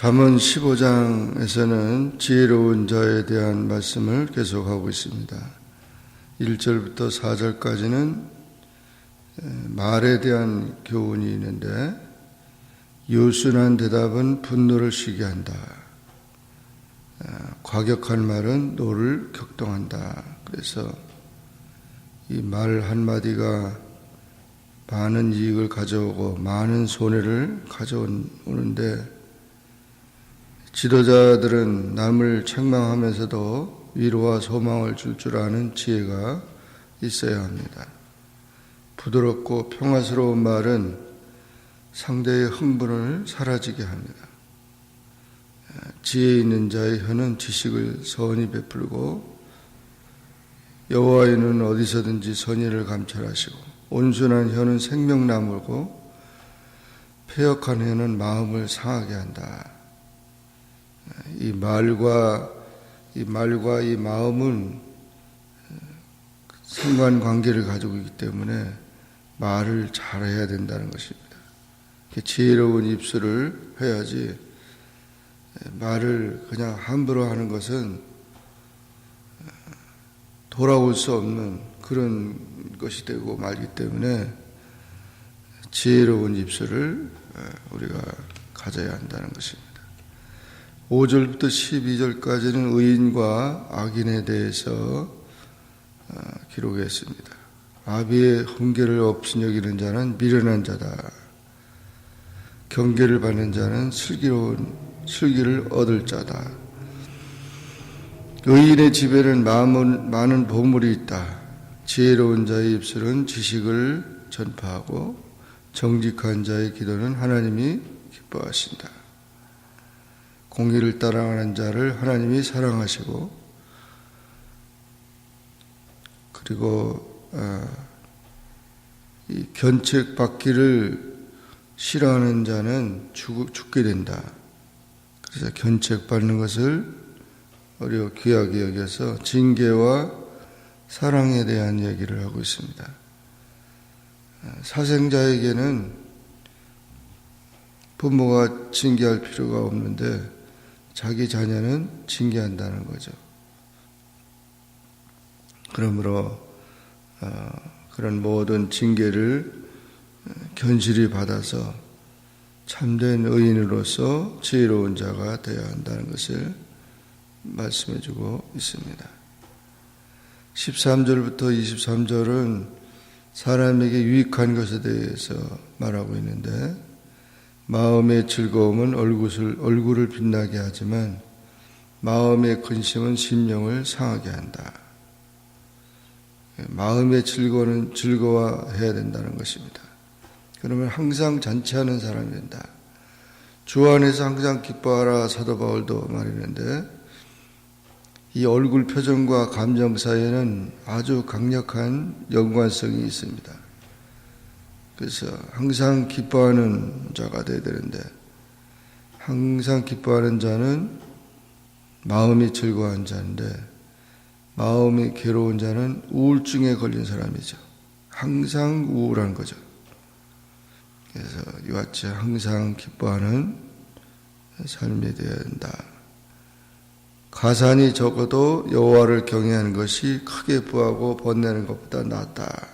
잠언 15장에서는 지혜로운 자에 대한 말씀을 계속하고 있습니다. 1절부터 4절까지는 말에 대한 교훈이 있는데 요순한 대답은 분노를 쉬게 한다. 과격한 말은 노를 격동한다. 그래서 이 말 한마디가 많은 이익을 가져오고 많은 손해를 가져오는데 지도자들은 남을 책망하면서도 위로와 소망을 줄줄 아는 지혜가 있어야 합니다. 부드럽고 평화스러운 말은 상대의 흥분을 사라지게 합니다. 지혜 있는 자의 혀는 지식을 선히 베풀고 여호와의 눈은 어디서든지 선의를 감찰하시고 온순한 혀는 생명나무고 폐역한 혀는 마음을 상하게 한다. 이 말과 이 말과 이 마음은 상관 관계를 가지고 있기 때문에 말을 잘해야 된다는 것입니다. 지혜로운 입술을 해야지 말을 그냥 함부로 하는 것은 돌아올 수 없는 그런 것이 되고 말기 때문에 지혜로운 입술을 우리가 가져야 한다는 것입니다. 5절부터 12절까지는 의인과 악인에 대해서 기록했습니다. 아비의 훈계를 업신여기는 자는 미련한 자다. 경계를 받는 자는 슬기로운 슬기를 얻을 자다. 의인의 집에는 많은, 많은 보물이 있다. 지혜로운 자의 입술은 지식을 전파하고 정직한 자의 기도는 하나님이 기뻐하신다. 공의를 따라가는 자를 하나님이 사랑하시고 그리고 어, 이 견책 받기를 싫어하는 자는 죽, 죽게 된다. 그래서 견책 받는 것을 어려 귀하게 여겨서 징계와 사랑에 대한 얘기를 하고 있습니다. 사생자에게는 부모가 징계할 필요가 없는데 자기 자녀는 징계한다는 거죠. 그러므로 어, 그런 모든 징계를 견실히 받아서 참된 의인으로서 지혜로운 자가 되어야 한다는 것을 말씀해 주고 있습니다. 13절부터 23절은 사람에게 유익한 것에 대해서 말하고 있는데 마음의 즐거움은 얼굴을, 얼굴을 빛나게 하지만 마음의 근심은 심령을 상하게 한다. 마음의 즐거워는 즐거워해야 된다는 것입니다. 그러면 항상 잔치하는 사람이 된다. 주 안에서 항상 기뻐하라 사도 바울도 말했는데 이 얼굴 표정과 감정 사이에는 아주 강력한 연관성이 있습니다. 그래서 항상 기뻐하는 자가 되어야 되는데 항상 기뻐하는 자는 마음이 즐거운 자인데 마음이 괴로운 자는 우울증에 걸린 사람이죠. 항상 우울한 거죠. 그래서 이와 같이 항상 기뻐하는 삶이 되어야 한다. 가산이 적어도 여호와를 경외하는 것이 크게 부하고 번내는 것보다 낫다.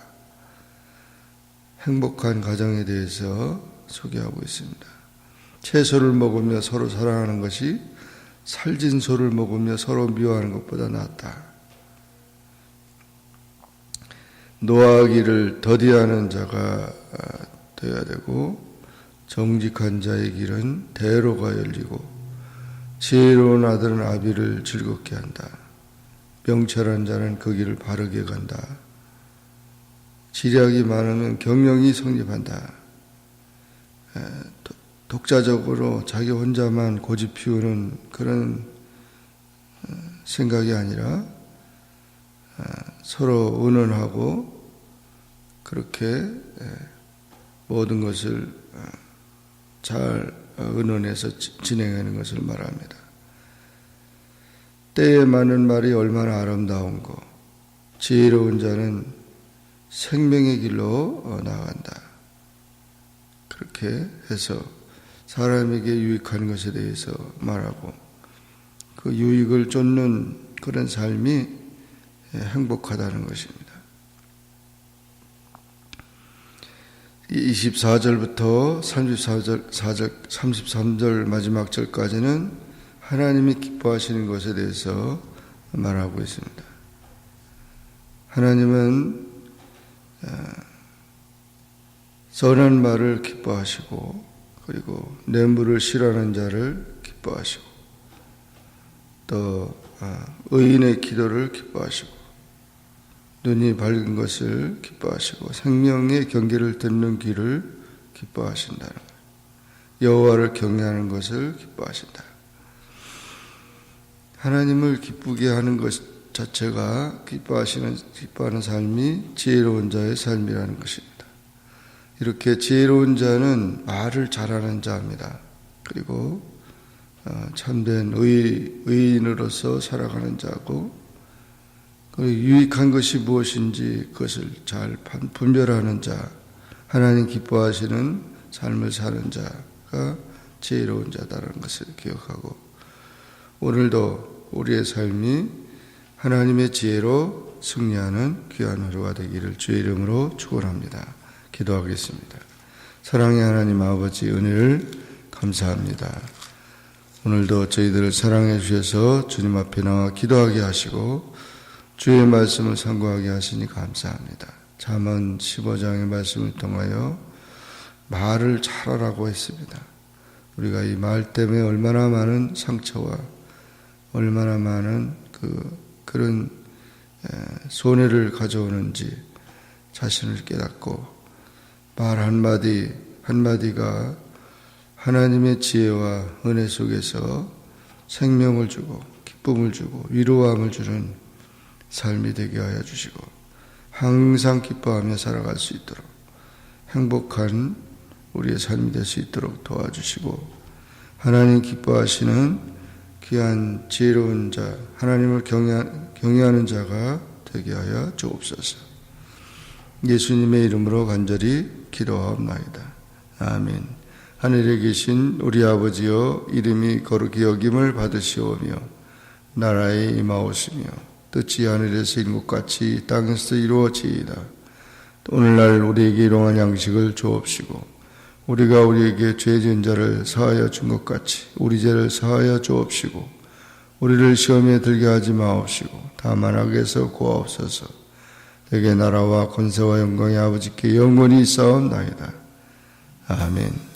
행복한 가정에 대해서 소개하고 있습니다. 채소를 먹으며 서로 사랑하는 것이 살진 소를 먹으며 서로 미워하는 것보다 낫다. 노하기를 더디하는 자가 되어야 되고 정직한 자의 길은 대로가 열리고 지혜로운 아들은 아비를 즐겁게 한다. 명철한 자는 그 길을 바르게 간다. 지략이 많으면 경영이 성립한다. 독자적으로 자기 혼자만 고집 피우는 그런 어, 생각이 아니라 서로 의논하고 그렇게 모든 것을 어, 잘 의논해서 지- 진행하는 것을 말합니다. 때에 맞는 말이 얼마나 아름다운 거. 지혜로운 자는 생명의 길로 어, 나간다. 그렇게 해서 사람에게 유익한 것에 대해서 말하고 그 유익을 쫓는 그런 삶이 행복하다는 것입니다. 24절부터 34절, 4절, 33절 마지막 절까지는 하나님이 기뻐하시는 것에 대해서 말하고 있습니다. 하나님은 어, 선한 말을 기뻐하시고 그리고 뇌물을 싫어하는 자를 기뻐하시고 또 아, 의인의 기도를 기뻐하시고 눈이 밝은 것을 기뻐하시고 생명의 경계를 듣는 귀를 기뻐하신다는 것. 여호와를 경외하는 것을 기뻐하신다. 하나님을 기쁘게 하는 것 자체가 기뻐하시는 기뻐하는 삶이 지혜로운 자의 삶이라는 것입니다. 이렇게 지혜로운 자는 말을 잘하는 자입니다. 그리고 어, 참된 의, 의인으로서 살아가는 자고 유익한 것이 무엇인지 그것을 잘 판- 분별하는 자, 하나님 기뻐하시는 삶을 사는 자가 지혜로운 자다라는 것을 기억하고 오늘도 우리의 삶이 하나님의 지혜로 승리하는 귀한 하루가 되기를 주의 이름으로 축원합니다. 기도하겠습니다. 사랑의 하나님 아버지 은혜를 감사합니다. 오늘도 저희들을 사랑해 주셔서 주님 앞에 나와 기도하게 하시고 주의 말씀을 상고하게 하시니 감사합니다. 잠언 15장의 말씀을 통하여 말을 잘하라고 했습니다. 우리가 이 말 때문에 얼마나 많은 상처와 얼마나 많은 그 그런 에, 손해를 가져오는지 자신을 깨닫고 말 한마디 한마디가 하나님의 지혜와 은혜 속에서 생명을 주고 기쁨을 주고 위로함을 주는 삶이 되게 하여 주시고 항상 기뻐하며 살아갈 수 있도록 행복한 우리의 삶이 될 수 있도록 도와주시고 하나님 기뻐하시는 귀한 지혜로운 자 하나님을 경외, 경외하는 자가 되게 하여 주옵소서. 예수님의 이름으로 간절히 기도하옵나이다. 아멘. 하늘에 계신 우리 아버지여 이름이 거룩히 여김을 받으시오며 나라에 임하오시며 뜻이 하늘에서 인 것 같이 땅에서 이루어지이다. 오늘날 우리에게 일용할 양식을 주옵시고 우리가 우리에게 죄 지은 자를 사하여 준 것 같이 우리 죄를 사하여 주옵시고 우리를 시험에 들게 하지 마옵시고 다만 악에서 구하옵소서 내게 나라와 권세와 영광이 아버지께 영원히 있사옵나이다. 아멘